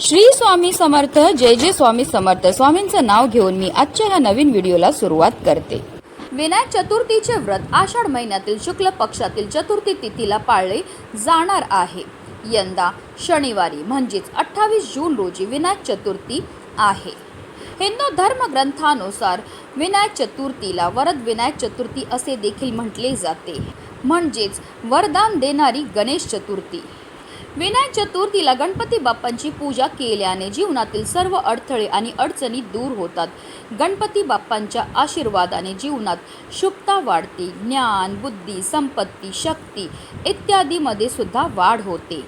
श्री स्वामी समर्थ जय जय स्वामी समर्थ. स्वामींचं नाव घेऊन मी आजच्या ह्या नवीन व्हिडिओला सुरुवात करते. विनायक चतुर्थीचे व्रत आषाढ महिन्यातील शुक्ल पक्षातील चतुर्थी तिथीला पाळले जाणार आहे. यंदा शनिवारी म्हणजेच अठ्ठावीस जून रोजी विनायक चतुर्थी आहे. हिंदू धर्मग्रंथानुसार विनायक चतुर्थीला वरद विनायक चतुर्थी असे देखील म्हटले जाते. म्हणजेच वरदान देणारी गणेश चतुर्थी. विनायक चतुर्थीला गणपती बाप्पांची पूजा केल्याने जीवनातील सर्व अडथळे आणि अडचणी दूर होतात. गणपती बाप्पांच्या आशीर्वादाने जीवनात शुभता वाढते ज्ञान बुद्धी संपत्ती शक्ती इत्यादीमध्ये सुद्धा वाढ होते.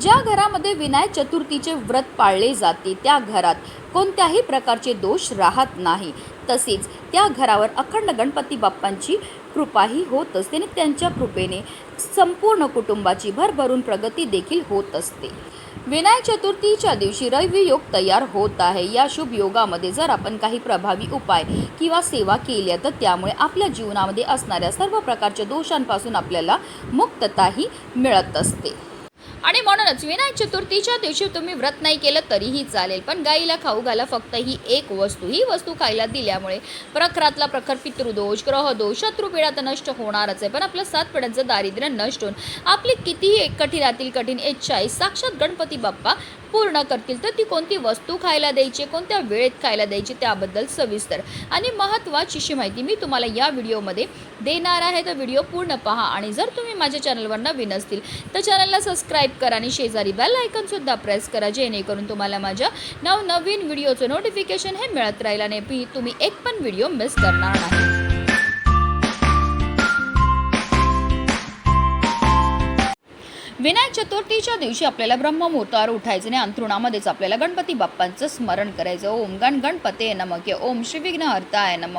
ज्या घरामध्ये विनायक चतुर्थीचे व्रत पाळले जाते त्या घरात कोणत्याही प्रकारचे दोष राहत नाही. तसेच त्या घरावर अखंड गणपती बाप्पांची कृपाही होत असते आणि त्यांच्या कृपेने संपूर्ण कुटुंबाची भरभरून प्रगती देखील होत असते. विनायक चतुर्थीच्या दिवशी रवी योग तयार होत आहे. या शुभ योगामध्ये जर आपण काही प्रभावी उपाय किंवा सेवा केल्या तर त्यामुळे आपल्या जीवनामध्ये असणाऱ्या सर्व प्रकारच्या दोषांपासून आपल्याला मुक्तताही मिळत असते. आणि म्हणूनच विनायक चतुर्थीच्या दिवशी तुम्ही व्रत नाही केलं तरीही चालेल. पण गाईला खाऊ घाला फक्त ही एक वस्तू ही वस्तू खायला दिल्यामुळे प्रखरातला प्रखर पितृदोष ग्रहदोष शत्रुपीडा तर नष्ट होणारच आहे. पण आपलं सात पिढ्यांचं दारिद्र्य नष्ट होऊन आपली कितीही कठीणातील कठीण इच्छा आहे. साक्षात गणपती बाप्पा पूर्ण करतील तर ती कोणती वस्तू खायला द्यायची कोणत्या वेळेत खायला द्यायची त्याबद्दल सविस्तर आणि महत्त्वाचीशी माहिती मी तुम्हाला या व्हिडिओमध्ये देणार आहे. तर व्हिडिओ पूर्ण पहा आणि जर तुम्ही माझ्या चॅनलवर नवीन असतील तर चॅनलला सबस्क्राईब करा आणि शेजारी बेल आयकनसुद्धा प्रेस करा जेणेकरून तुम्हाला माझ्या नवनवीन व्हिडिओचं नोटिफिकेशन हे मिळत राहील आणि तुम्ही एक पण व्हिडिओ मिस करणार नाही. विनायक चतुर्थीच्या दिवशी आपल्याला ब्रह्ममुहूर्तावर उठायचं आणि अंथरुणामध्येच आपल्याला गणपती बाप्पांचं स्मरण करायचं. ओम गण गणपते नम के ओम श्री विघ्नहर्ताय नम.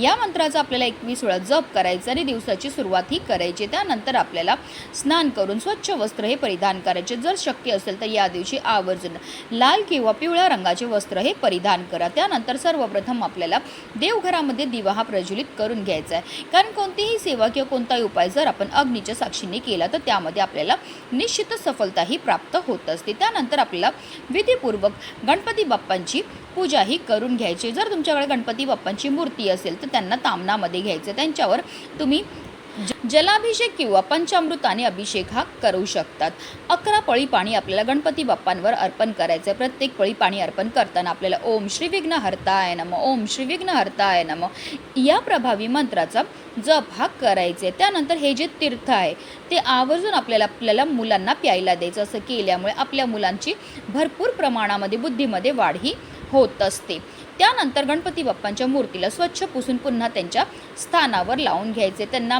या मंत्राचा आपल्याला एकवीस वेळा जप करायचं आणि दिवसाची सुरुवात ही करायची. त्यानंतर आपल्याला स्नान करून स्वच्छ वस्त्र हे परिधान करायचे. जर शक्य असेल तर या दिवशी आवर्जून लाल किंवा पिवळ्या रंगाचे वस्त्र हे परिधान करा. त्यानंतर सर्वप्रथम आपल्याला देवघरामध्ये दिवा हा प्रज्वलित करून घ्यायचा आहे. कारण कोणतीही सेवा किंवा कोणताही उपाय जर आपण अग्नीच्या साक्षीने केला तर त्यामध्ये आपल्याला निश्चित सफलताही प्राप्त होत असते. त्यानंतर आपल्याला विधीपूर्वक गणपती बाप्पांची पूजाही करून घ्यायची. जर तुमच्याकडे गणपती बाप्पांची मूर्ती असेल तर त्यांना तामणामध्ये घ्यायचं. त्यांच्यावर तुम्ही जलाभिषेक किंवा पंचामृताने अभिषेक हा करू शकतात. अकरा पळी पाणी आपल्याला गणपती बाप्पांवर अर्पण करायचं प्रत्येक पळी पाणी अर्पण करताना आपल्याला ओम श्री विघ्न हरताय नम ओम श्री विघ्न हरताय नम. या प्रभावी मंत्राचा जप हा करायचे त्यानंतर हे जे तीर्थ आहे ते आवर्जून आपल्याला आपल्याला मुलांना प्यायला द्यायचं. असं केल्यामुळे आपल्या मुलांची भरपूर प्रमाणामध्ये बुद्धीमध्ये वाढ ही होत असते. त्यानंतर गणपती बाप्पांच्या मूर्तीला स्वच्छ पुसून पुन्हा त्यांच्या स्थानावर लावून घ्यायचे. त्यांना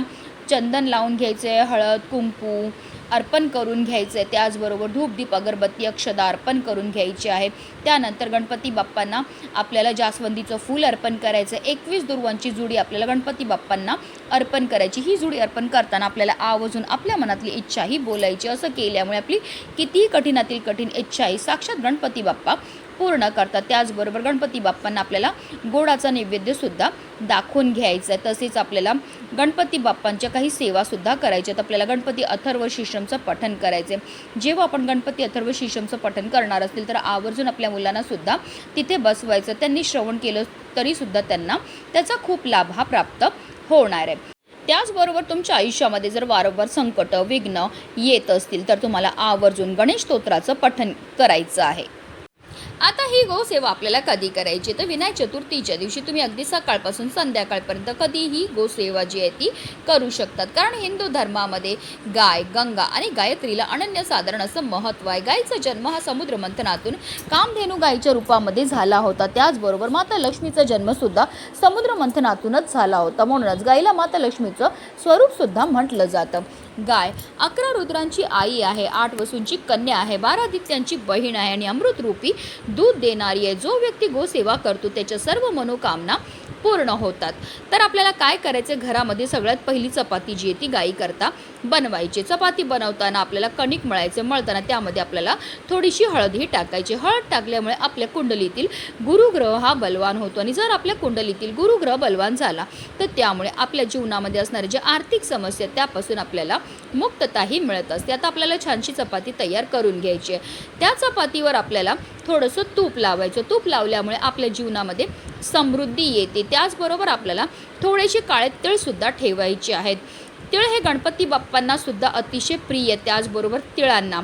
चंदन लावून घ्यायचे हळद कुंकू अर्पण करून घ्यायचं. आहे त्याचबरोबर धूपदीप अगरबत्ती अक्षदा अर्पण करून घ्यायची आहे. त्यानंतर गणपती बाप्पांना आपल्याला जास्वंदीचं फूल अर्पण करायचं. आहे एकवीस दुर्वांची जुडी आपल्याला गणपती बाप्पांना अर्पण करायची. ही जुडी अर्पण करताना आपल्याला आवजून आपल्या मनातली इच्छा ही बोलायची. असं केल्यामुळे आपली कितीही कठीणातील कठीण इच्छा ही साक्षात गणपती बाप्पा पूर्ण करतात. त्याचबरोबर गणपती बाप्पांना आपल्याला गोडाचा नैवेद्यसुद्धा दाखवून घ्यायचं आहे तसेच आपल्याला गणपती बाप्पांच्या काही सेवासुद्धा करायच्या आहेत आपल्याला गणपती अथर्व शिश्रमचं पठण करायचं आहे जेव्हा आपण गणपती अथर्व शिश्रमचं पठण करणार असतील तर आवर्जून आपल्या मुलांनासुद्धा तिथे बसवायचं. त्यांनी श्रवण केलं तरीसुद्धा त्यांना त्याचा खूप लाभ हा प्राप्त होणार आहे. त्याचबरोबर तुमच्या आयुष्यामध्ये जर वारंवार संकट विघ्न येत असतील तर तुम्हाला आवर्जून गणेश स्तोत्राचं पठण करायचं आहे. आता ही गोसेवा आपल्याला कधी करायची? तर विनायक चतुर्थीच्या दिवशी तुम्ही अगदी सकाळपासून संध्याकाळपर्यंत कधीही गोसेवा जी आहे ती करू शकतात. कारण हिंदू धर्मामध्ये गाय गंगा आणि गायत्रीला अनन्यसाधारण असं महत्त्व आहे. गायीचा जन्म हा समुद्र मंथनातून कामधेनू गायीच्या रूपामध्ये झाला होता. त्याचबरोबर माता लक्ष्मीचा जन्मसुद्धा समुद्र मंथनातूनच झाला होता. म्हणूनच गायीला माता लक्ष्मीचं स्वरूपसुद्धा म्हटलं जातं. गाय. अकरा रुद्रांची आई आहे आठ वसूंची कन्या आहे बारा दित्यांची बहीण आहे आणि अमृतरूपी दूध देणारी आहे. जो व्यक्ती गोसेवा करतो त्याच्या सर्व मनोकामना पूर्ण होतात. तर आपल्याला काय करायचं घरामध्ये सगळ्यात पहिली चपाती जी आहे ती गाई करता बनवायची. चपाती बनवताना आपल्याला कणिक मळायचं मळताना त्यामध्ये आपल्याला थोडीशी हळदही टाकायची. हळद टाकल्यामुळे आपल्या कुंडलीतील गुरुग्रह हा बलवान होतो. आणि जर आपल्या कुंडलीतील गुरुग्रह बलवान झाला तर त्यामुळे आपल्या जीवनामध्ये असणारे जे आर्थिक समस्या आहेत, त्यापासून आपल्याला मुक्तताही मिळत असते. आता आपल्याला छानशी चपाती तयार करून घ्यायची आहे. त्या चपातीवर आपल्याला थोडंसं तूप लावायचं. तूप लावल्यामुळे आपल्या जीवनामध्ये समृद्धी येते. त्याचबरोबर आपल्याला थोडेसे काळे तिळसुद्धा ठेवायचे आहेत. तिळ हे गणपती बाप्पांना सुद्धा अतिशय प्रिय त्याचबरोबर तिळांना.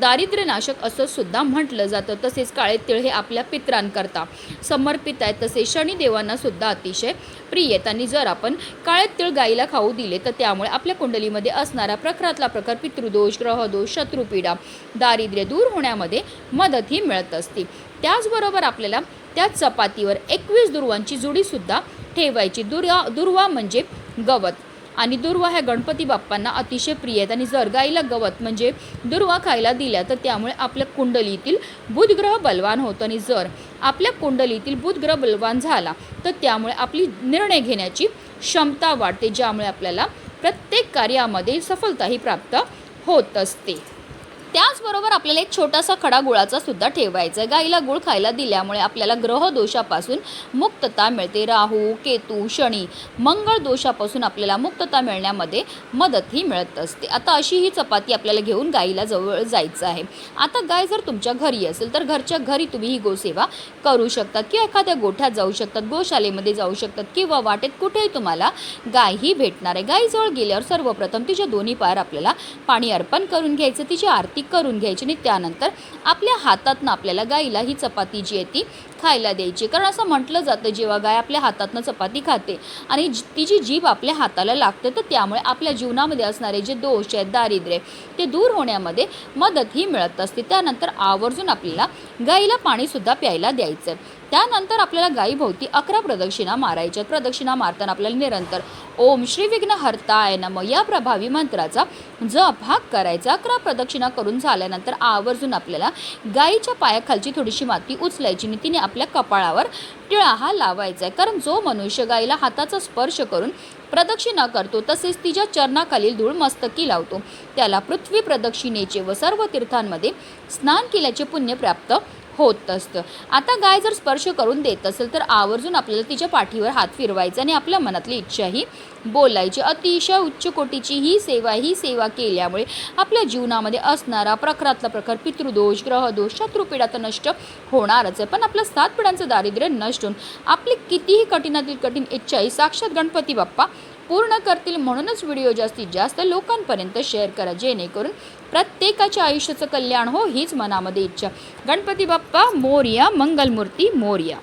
दारिद्र्यनाशक असं सुद्धा म्हटलं जातं. तसेच काळे तिळ हे आपल्या पित्रांकरता समर्पित आहेत. तसेच शनिदेवांना सुद्धा अतिशय प्रिय आहेत. आणि जर आपण काळे तिळ गाईला खाऊ दिले तर त्यामुळे आपल्या कुंडलीमध्ये असणारा प्रखरातला प्रकार पितृदोष ग्रहदोष शत्रुपीडा दारिद्र्य दूर होण्यामध्ये मदतही मिळत असते. त्याचबरोबर आपल्याला त्याच चपातीवर एकवीस दुर्वांची जुडीसुद्धा ठेवायची. दुर्वा दुर्वा म्हणजे गवत. आणि दुर्वा ह्या गणपती बाप्पांना अतिशय प्रिय आहेत आणि जर गाईला गवत म्हणजे दुर्वा खायला दिल्या तर त्यामुळे आपल्या कुंडलीतील बुधग्रह बलवान होतं. आणि जर आपल्या कुंडलीतील बुधग्रह बलवान झाला तर त्यामुळे आपली निर्णय घेण्याची क्षमता वाढते ज्यामुळे आपल्याला प्रत्येक कार्यामध्ये सफलताही प्राप्त होत असते. त्याचबरोबर आपल्याला एक छोटासा खडा गुळाचा सुद्धा ठेवायचा आहे. गाईला गुळ खायला दिल्यामुळे आपल्याला ग्रह दोषापासून मुक्तता मिळते. राहू केतू शनी मंगळ दोषापासून आपल्याला मुक्तता मिळण्यामध्ये मदतही मिळत असते. आता अशी ही चपाती आपल्याला घेऊन गाईला जवळ जायचं आहे. आता गाय जर तुमच्या घरी असेल तर घरच्या घरी तुम्ही ही गोसेवा करू शकतात किंवा एखाद्या गोठ्यात जाऊ शकतात गोशालेमध्ये जाऊ शकतात किंवा वाटेत कुठेही तुम्हाला गाय ही भेटणार आहे. गायीजवळ गेल्यावर सर्वप्रथम तिच्या दोन्ही पायावर आपल्याला पाणी अर्पण करून घ्यायचं. तिची आरती करून घ्यायची आणि त्यानंतर आपल्या हातातनं आपल्याला गाईला ही चपाती जी आहे ती खायला द्यायची. कारण असं म्हटलं जातं जेव्हा गाय आपल्या हातातनं चपाती खाते आणि जी- तिची जीभ आपल्या हाताला लागते तर त्यामुळे आपल्या जीवनामध्ये असणारे जे दोष आहेत दारिद्र्य ते दूर होण्यामध्ये मदत ही मिळत असते. त्यानंतर आवर्जून आपल्याला गाईला पाणीसुद्धा प्यायला द्यायचं आहे. त्यानंतर आपल्याला गायीभोवती अकरा प्रदक्षिणा मारायच्या प्रदक्षिणा मारताना आपल्याला निरंतर ओम श्री विघ्न हरताय नम या प्रभावी मंत्राचा जप हा करायचा. अकरा प्रदक्षिणा करून झाल्यानंतर आवर्जून आपल्याला गायीच्या पायाखालची थोडीशी माती उचलायची आणि तिने आपल्या कपाळावर टिळा हा लावायचा आहे. कारण जो मनुष्य गायीला हाताचा स्पर्श करून प्रदक्षिणा करतो तसेच तिच्या चरणाखालील धूळ मस्तकी लावतो. त्याला पृथ्वी प्रदक्षिणेचे व सर्व तीर्थांमध्ये स्नान केल्याचे पुण्य प्राप्त होत असतं. आता गाय जर स्पर्श करून देत असेल तर आवर्जून आपल्याला तिच्या पाठीवर हात फिरवायचा आणि आपल्या मनातली इच्छाही बोलायची. अतिशय उच्च कोटीची ही सेवा ही सेवा केल्यामुळे आपल्या जीवनामध्ये असणारा प्रखरातला प्रखर पितृदोष ग्रहदोष शत्रुपीडा तर नष्ट होणारच आहे. पण आपलं सात पिढ्यांचं दारिद्र्य नष्ट होऊन आपली कितीही कठीणातील कठीण इच्छा ही साक्षात गणपती बाप्पा पूर्ण करतील म्हणूनच व्हिडिओ जास्तीत जास्त लोकांपर्यंत शेअर करा जेणेकरून प्रत्येकाच्या आयुष्याचं कल्याण हो हीच मनामध्ये इच्छा. गणपती बाप्पा मोर्या मंगलमूर्ती मोर्या.